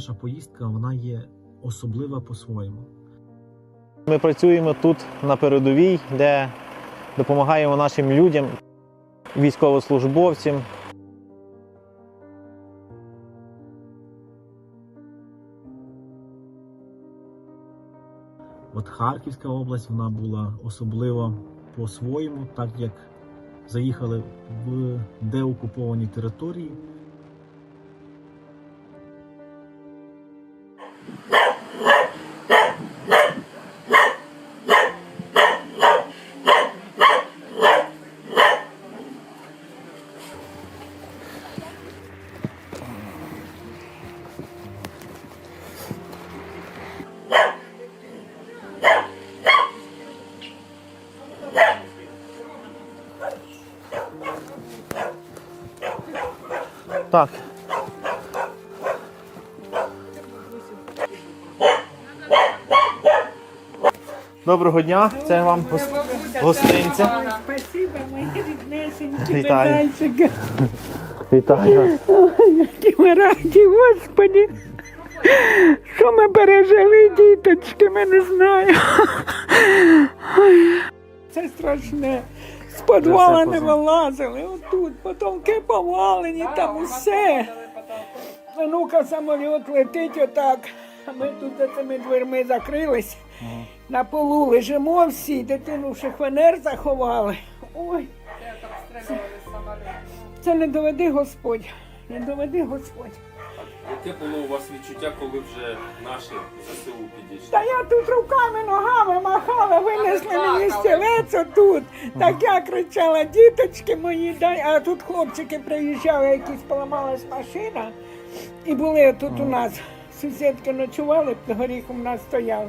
наша поїздка вона є особлива по-своєму. Ми працюємо тут на передовій, де допомагаємо нашим людям, військовослужбовцям. От Харківська область вона була особлива по-своєму, так як заїхали в деокуповані території. Так. Доброго дня, це вам гос- гостинця. Спасибо, мої ріднесенькі Вітаю. медальчики. Вітаю. Які ми раді, Господі. Що ми пережили, діточки, ми не знаю. Ой, Це страшне. З підвала не вилазили, отут, потолки повалені, там усе. Онука самоліт летить отак. А ми тут за цими дверми закрились. На полу лежимо всі, дитину в шифонер заховали. Ой. Це не доведи Господь. Не доведи Господь. Яке було у вас відчуття, коли вже наші ЗСУ підійшли? Та я тут руками, ногами махала, винесли мені стілець отут. Так я кричала, діточки мої, дай. А тут хлопчики приїжджали, якісь поламалась машина. І були тут у нас. Сусідки ночували, під горіхом у нас стояли.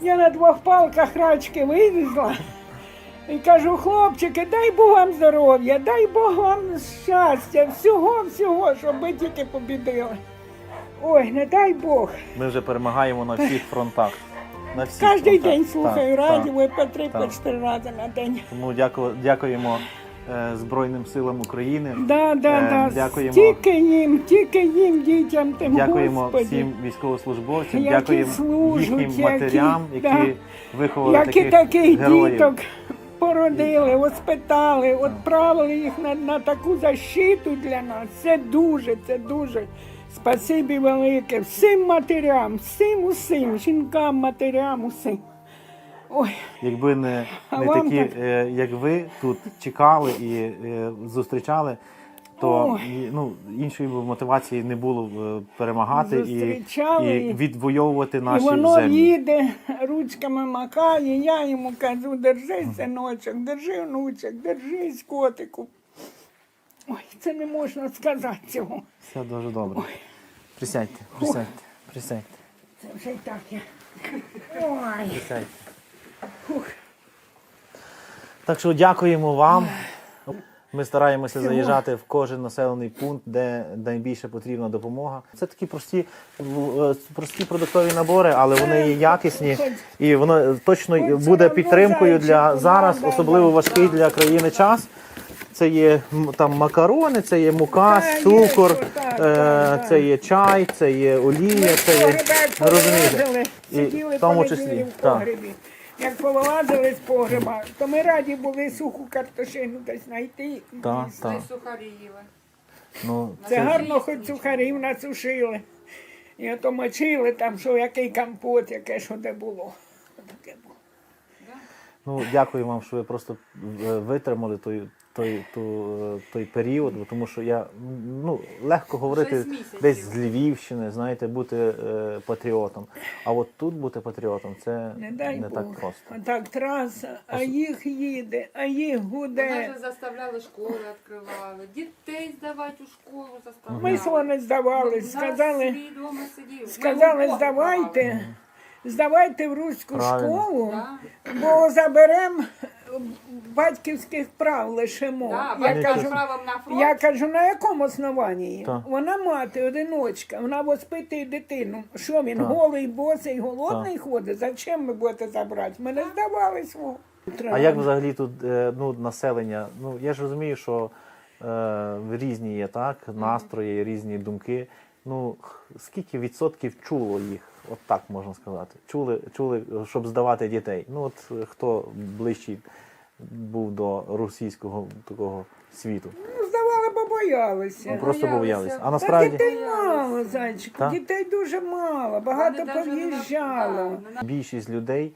Я на двох палках рачки вивезла. І кажу, хлопчики, дай Бог вам здоров'я, дай Бог вам щастя, всього, всього, щоб ви тільки побідили. Ой, не дай Бог. Ми вже перемагаємо на всіх фронтах. На всіх Кожен фронтах. день слухаю Так, радіо і по три, по так. чотири рази на день. Тому дякуємо Збройним силам України. Да, да, Е, да. дякуємо. Тільки їм, тільки їм, дітям тим Дякуємо Господі. всім військовослужбовцям, Які дякуємо служать, їхнім які- матерям, які да. виховали Які таких, таких героїв. діток породили, воспитали, відправили їх на, на таку защиту для нас. Це дуже, це дуже. Спасибі велике всім матерям, всім усім, жінкам, матерям, усім. Ой, Якби не, не такі, так? е, як ви тут чекали і е, зустрічали, то і, ну, іншої б мотивації не було б, е, перемагати і, і відвоювати І наші воно землі. їде, ручками макає, я йому кажу, держись, синочок, держи, внучок, держись, котику. Ой, це не можна сказати цього. Все дуже добре. Присядьте, присядьте, присядьте, Це вже й так я. Ой, присядьте. Так що дякуємо вам. Ми стараємося заїжджати в кожен населений пункт, де найбільше потрібна допомога. Це такі прості, е, прості продуктові набори, але вони є якісні і воно точно буде підтримкою для зараз, особливо важкий для країни час. Це є там макарони, це є мука, цукор, е, це є чай, це є олія, це є розумієте. І в тому числі, так. Як повилазили з погреба, то ми раді були суху картошину десь знайти. Та, так. сухарі їли. Ну, Це гарно хоч сухарів насушили. І ото мочили там, що який компот, яке що де було. Таке було. Ну, дякую вам, що ви просто е, витримали той, той, ту, той період, бо тому що я ну, легко говорити десь з Львівщини, знаєте, бути е, патріотом. А от тут бути патріотом це Не дай не Бог. так просто. Так траса, а їх їде, а їх Вони гуде. вже заставляли школи відкривали, дітей здавати у школу заставляли. Ми вони здавались, сказали, Свій дома сидів. сказали, Ми здавайте, здавайте в руську Правильно. школу, Да. бо заберемо батьківських прав лишимо. Да, Я кажу, правом на фронт. Я кажу, на якому основанні? Так. Вона мати, одиночка, вона воспитує дитину. Що він Так. голий, босий, голодний ходить? Зачем ви будете забрати? Ми не здавали свого. А як взагалі тут е, ну, населення? Ну я ж розумію, що е, різні є так, настрої, різні думки. ну скільки відсотків чуло їх, от так можна сказати. Чули, чули, щоб здавати дітей. Ну от е, хто ближчий був до російського такого світу. Ну, здавали, бо боялися. Ну, просто боялися. А Та насправді дітей мало, зайчику, дітей дуже мало, багато Вони даже не на- більшість людей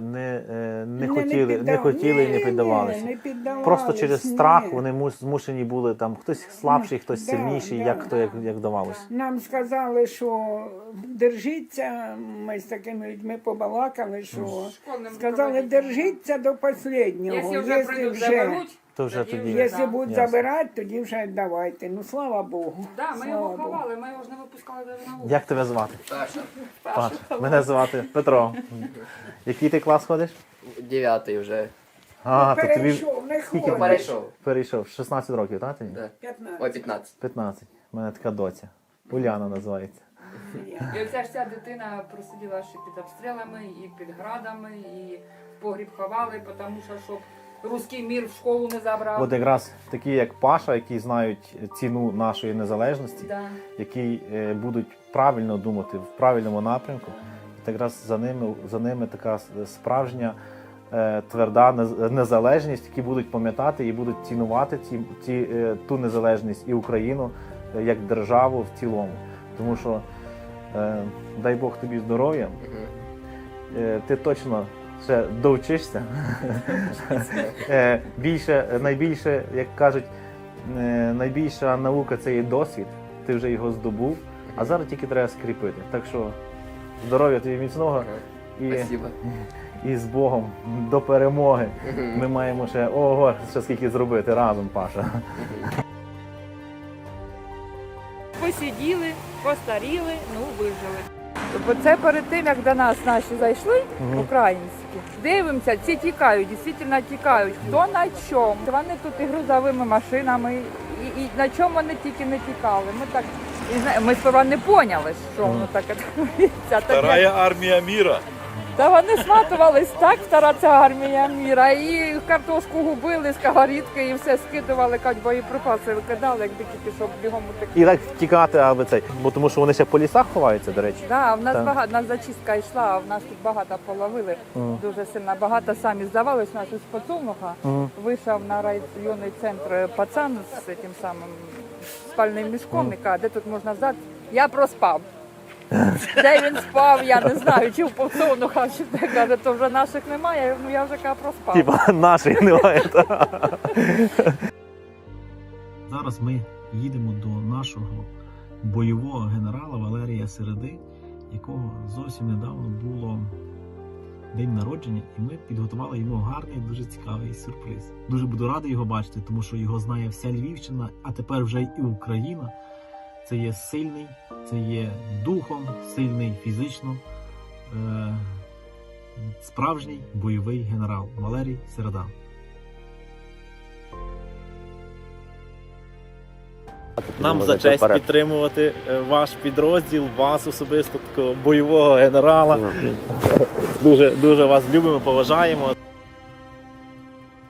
не, е, не, Не- хотіли, не, не хотіли і не не піддавалися. не піддавались, Просто через ні. страх вони змушені були там хтось слабший, хтось Да, сильніший, да. як хто як, як давалося. Нам сказали, що держіться, ми з такими людьми побалакали, що сказали, держіться до останнього. Якщо вже прийдуть, заберуть, То вже тоді. Якщо да. будуть Ясно. забирати, тоді вже давайте. Ну слава Богу. Да, ми слава його Богу. ховали, ми його ж не випускали навіть на вулицю. Як тебе звати? Паша. Мене звати Петро. Який ти клас ходиш? Дев'ятий вже. А, то тобі Перейшов, не Скільки ходить. Перейшов. перейшов 16 років, так? Тобі? Да. 15. Ой, 15. 15. У мене така доця. Уляна називається. І оця ж ця дитина просиділа ще під обстрілами, і під градами, і в погріб ховали, тому що щоб руський мір в школу не забрав. От якраз такі, як Паша, які знають ціну нашої незалежності, Да. які е, будуть правильно думати в правильному напрямку. От якраз за ними, за ними така справжня е, тверда незалежність, які будуть пам'ятати і будуть цінувати ці, ці, е, ту незалежність і Україну е, як державу в цілому. Тому що е, дай Бог тобі здоров'я, е, ти точно ще довчишся. Е, Більше, найбільше, як кажуть, е, найбільша наука це є досвід. Ти вже його здобув, а зараз тільки треба скріпити. Так що здоров'я тобі міцного і, і з Богом до перемоги. Ми маємо ще ого, ще скільки зробити разом, Паша. посиділи, постаріли, ну вижили. Бо це перед тим, як до нас наші зайшли, українські, дивимося, ці тікають, дійсно тікають. Хто на чому? Вони тут і грузовими машинами, і, і на чому вони тільки не тікали. Ми так і зна- ми сперва не поняли, що воно таке твориться. Так як- армія міра. Та вони сматувались так, стара ця армія міра, і картошку губили, сковорідки, і все скидували, кажуть, боєприпаси викидали, як дикі, щоб бігом утекли. І так втікати, аби цей. Бо тому що вони ще по лісах ховаються, до речі. Да, в нас Так. багато, в нас зачистка йшла, а в нас тут багато половили, Мгм. дуже сильно. Багато самі здавались, у нас із Поцумнуха. Мгм. Вийшов на районний центр пацан з цим самим спальним мішком і каже, де тут можна здати. Я проспав. Де він спав, я не знаю, чи в Поцумнуха, чи де каже, то вже наших немає, ну я вже каже, проспав. Типа наших немає. Зараз ми їдемо до нашого бойового генерала Валерія Середи, якого зовсім недавно було день народження, і ми підготували йому гарний, дуже цікавий сюрприз. Дуже буду радий його бачити, тому що його знає вся Львівщина, а тепер вже і Україна. Це є сильний, це є духом, сильний фізично, е- справжній бойовий генерал Валерій Середа. Нам за честь підтримувати е, ваш підрозділ, вас особисто такого бойового генерала. Дуже дуже вас любимо, поважаємо.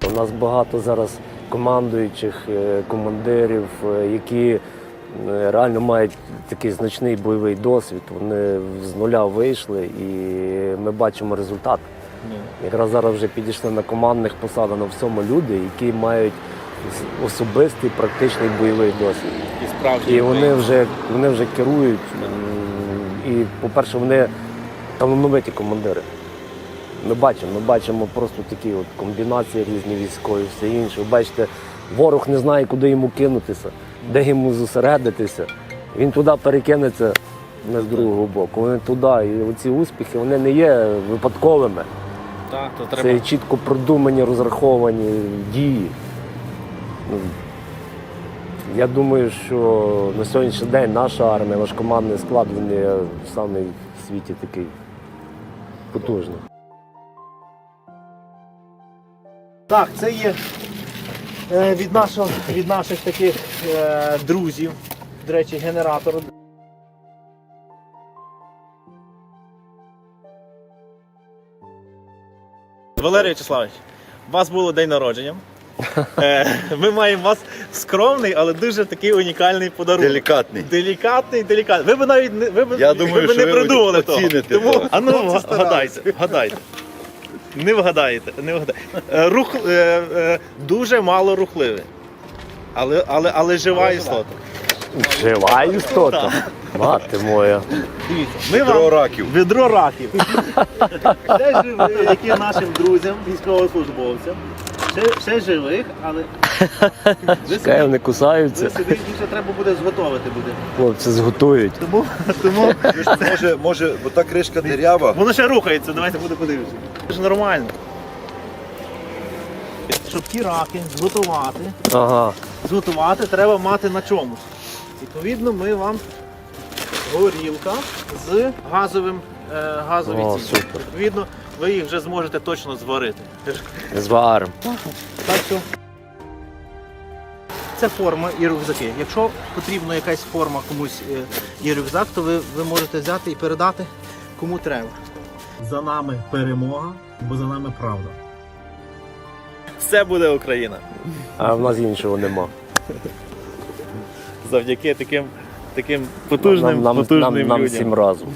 У нас багато зараз командуючих е, командирів, е, які реально мають такий значний бойовий досвід. Вони з нуля вийшли і ми бачимо результат. Якраз зараз вже підійшли на командних посадах на всьому люди, які мають особистий практичний бойовий досвід. І справжні І вони вже, вони вже керують. І, по-перше, вони талановиті командири. Ми бачимо, ми бачимо просто такі от комбінації різні військові, все інше. Ви бачите, ворог не знає, куди йому кинутися, де йому зосередитися. Він туди перекинеться не з другого боку. Вони туди. І оці успіхи вони не є випадковими. Так, то Це чітко продумані, розраховані дії. Ну, Я думаю, що на сьогоднішній день наша армія, наш командний склад, він є самий в світі такий потужний. Так, це є від, нашого, від наших таких е, друзів. До речі, генератор. Валерій Вячеславович, у вас було день народження. Е, Ми маємо у вас скромний, але дуже такий унікальний подарунок. Делікатний. Делікатний, делікатний. Ви б навіть не ви б, Я думаю, ви б що не ви придумали того. оціните Тому того. а ну Хлопці вгадайте, вгадайте. Не вгадаєте, не вгадаєте. Рух е, е, дуже мало рухливий. Але, але, але жива істота. Жива істота. Мати моя. Дивіться, ми Відро вам раків. відро раків. Ще живе, яке нашим друзям, військовослужбовцям. Ще, ще живих, але ви Чекай, собі, вони кусаються. собі більше треба буде зготовити буде. Хлопці зготують. Тому, тому Може, може, бо та кришка дирява. воно ще рухається, давайте буде подивитися. Це ж нормально. Щоб ті раки зготувати, Ага. зготувати треба мати на чомусь. Відповідно, ми вам горілка з газовим е, газові О, ці. супер. Відповідно, ви їх вже зможете точно зварити. Зварим. Так що це форма і рюкзаки. Якщо потрібна якась форма комусь е, і рюкзак, то ви, ви можете взяти і передати кому треба. За нами перемога, бо за нами правда. Все буде Україна. А в нас іншого нема. Завдяки таким, таким потужним, нам, нам, потужним нам, нам людям. всім разом.